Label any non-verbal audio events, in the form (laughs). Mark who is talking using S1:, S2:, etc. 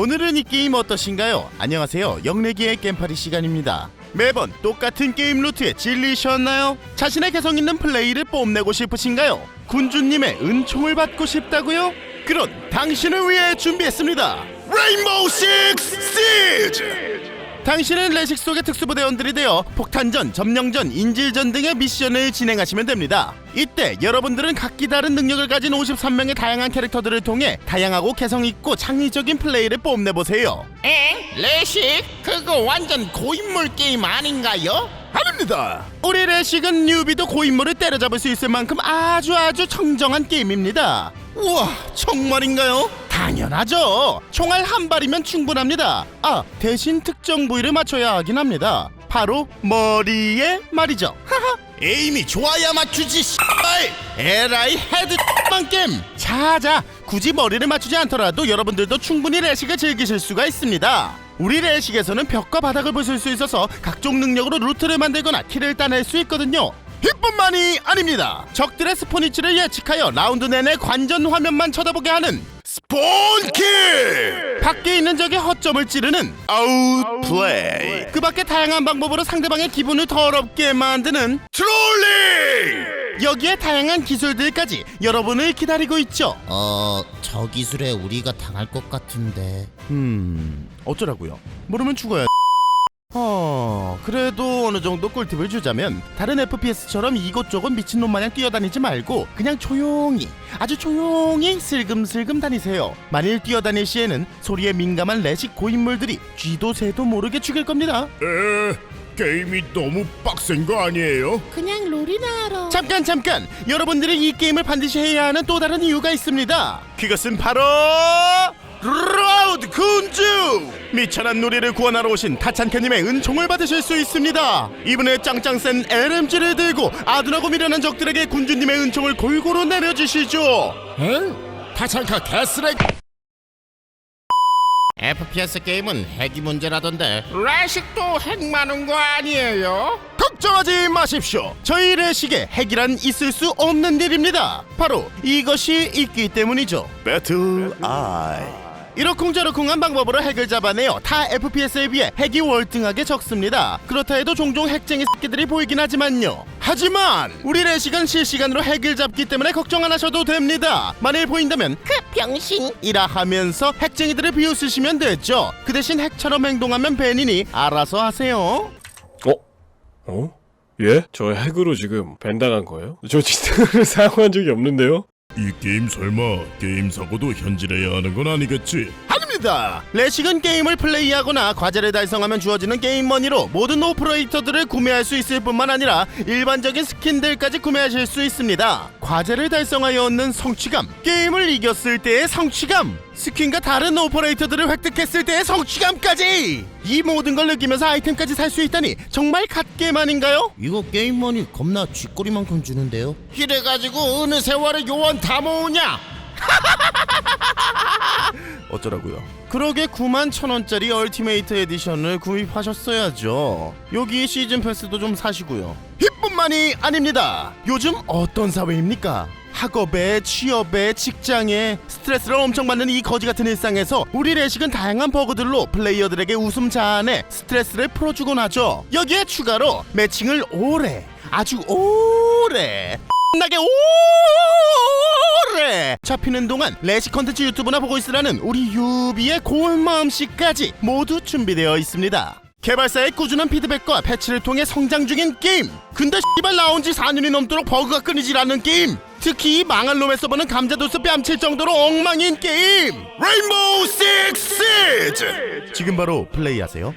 S1: 오늘은 이 게임 어떠신가요? 안녕하세요. 영래기의 게임파리 시간입니다. 매번 똑같은 게임 루트에 질리셨나요? 자신의 개성 있는 플레이를 뽐내고 싶으신가요? 군주님의 은총을 받고 싶다고요? 그런 당신을 위해 준비했습니다. 레인보우 식스 시즈! 당신은 레식 속의 특수부대원들이 되어 폭탄전, 점령전, 인질전 등의 미션을 진행하시면 됩니다. 이때 여러분들은 각기 다른 능력을 가진 53명의 다양한 캐릭터들을 통해 다양하고 개성 있고 창의적인 플레이를 뽐내 보세요.
S2: 엥? 레식? 그거 완전 고인물 게임 아닌가요?
S1: 아닙니다. 우리 레식은 뉴비도 고인물을 때려잡을 수 있을 만큼 아주 아주 청정한 게임입니다. 우와, 정말인가요? 당연하죠. 총알 한 발이면 충분합니다. 아, 대신 특정 부위를 맞춰야 하긴 합니다. 바로 머리에 말이죠. 하하. 에임이 좋아야 맞추지. 씨발. 에라이 헤드 만 게임. 자자, 굳이 머리를 맞추지 않더라도 여러분들도 충분히 레식을 즐기실 수가 있습니다. 우리 레식에서는 벽과 바닥을 부술 수 있어서 각종 능력으로 루트를 만들거나 키를 따낼 수 있거든요. 이뿐만이 아닙니다. 적들의 스폰 위치를 예측하여 라운드 내내 관전 화면만 쳐다보게 하는 스폰킬! 밖에 있는 적의 허점을 찌르는 아웃플레이. 그 밖에 다양한 방법으로 상대방의 기분을 더럽게 만드는 트롤링! 여기에 다양한 기술들까지 여러분을 기다리고 있죠.
S2: 어... 저 기술에 우리가 당할 것 같은데...
S1: 음, 어쩌라고요? 모르면 죽어야. 어, 그래도 어느 정도 꿀팁을 주자면 다른 FPS처럼 이곳저곳 미친놈 마냥 뛰어다니지 말고 그냥 조용히 아주 조용히 슬금슬금 다니세요. 만일 뛰어다닐 시에는 소리에 민감한 레식 고인물들이 쥐도 새도 모르게 죽일 겁니다.
S3: 에, 게임이 너무 빡센 거 아니에요?
S4: 그냥 롤이나 하러
S1: 잠깐 잠깐 여러분들이 이 게임을 반드시 해야 하는 또 다른 이유가 있습니다 그것은 바로 라우드 군주! 미천한 놀이를 구원하러 오신 타찬케님의 은총을 받으실 수 있습니다. 이분의 짱짱 센 LMG를 들고 아둔하고 미련한 적들에게 군주님의 은총을 골고루 내려주시죠.
S3: 응? 타창카 개쓰레
S2: FPS 게임은 핵이 문제라던데 레식도 핵 많은 거 아니에요?
S1: 걱정하지 마십시오. 저희 레식에 핵이란 있을 수 없는 일입니다. 바로 이것이 있기 때문이죠. 배틀 아이 이러쿵저러쿵한 방법으로 핵을 잡아내어 타 FPS에 비해 핵이 월등하게 적습니다. 그렇다 해도 종종 핵쟁이 새끼들이 보이긴 하지만요. 하지만 우리 레식은 실시간으로 핵을 잡기 때문에 걱정 안 하셔도 됩니다. 만일 보인다면 그 병신이라 하면서 핵쟁이들을 비웃으시면 되죠. 그 대신 핵처럼 행동하면 벤이니 알아서 하세요.
S5: 어? 어? 예? 저 핵으로 지금 밴당한 거예요? 저 진짜 (laughs) 사용한 적이 없는데요?
S3: 이 게임 설마 게임 사고도 현질해야 하는 건 아니겠지?
S1: 아닙니다. 레식은 게임을 플레이하거나 과제를 달성하면 주어지는 게임 머니로 모든 오퍼레이터들을 구매할 수 있을 뿐만 아니라 일반적인 스킨들까지 구매하실 수 있습니다. 과제를 달성하여 얻는 성취감, 게임을 이겼을 때의 성취감, 스킨과 다른 오퍼레이터들을 획득했을 때의 성취감까지 이 모든 걸 느끼면서 아이템까지 살 수 있다니 정말 갓게임아닌가요?
S2: 이거 게임머니 겁나 쥐꼬리만큼 주는데요? 이래가지고 어느 세월에 요원 다 모으냐? (laughs)
S1: 어쩌라고요? 그러게 9만 천 원짜리 얼티메이트 에디션을 구입하셨어야죠. 여기 시즌 패스도 좀 사시고요. 이뿐만이 아닙니다. 요즘 어떤 사회입니까? 학업에 취업에 직장에 스트레스를 엄청 받는 이 거지 같은 일상에서 우리 레식은 다양한 버그들로 플레이어들에게 웃음 자아내 스트레스를 풀어주곤 하죠. 여기에 추가로 매칭을 오래 아주 오래 나게 오래 잡히는 동안 레식 컨텐츠 유튜브나 보고 있으라는 우리 유비의 고운 마음씨까지 모두 준비되어 있습니다. 개발사의 꾸준한 피드백과 패치를 통해 성장 중인 게임. 근데 씨발 나온 지 4년이 넘도록 버그가 끊이질 않는 게임. 특히 이 망할 놈의 서버는 감자도스 뺨칠 정도로 엉망인 게임. 레인보우 식스 시즈. 지금 바로 플레이하세요.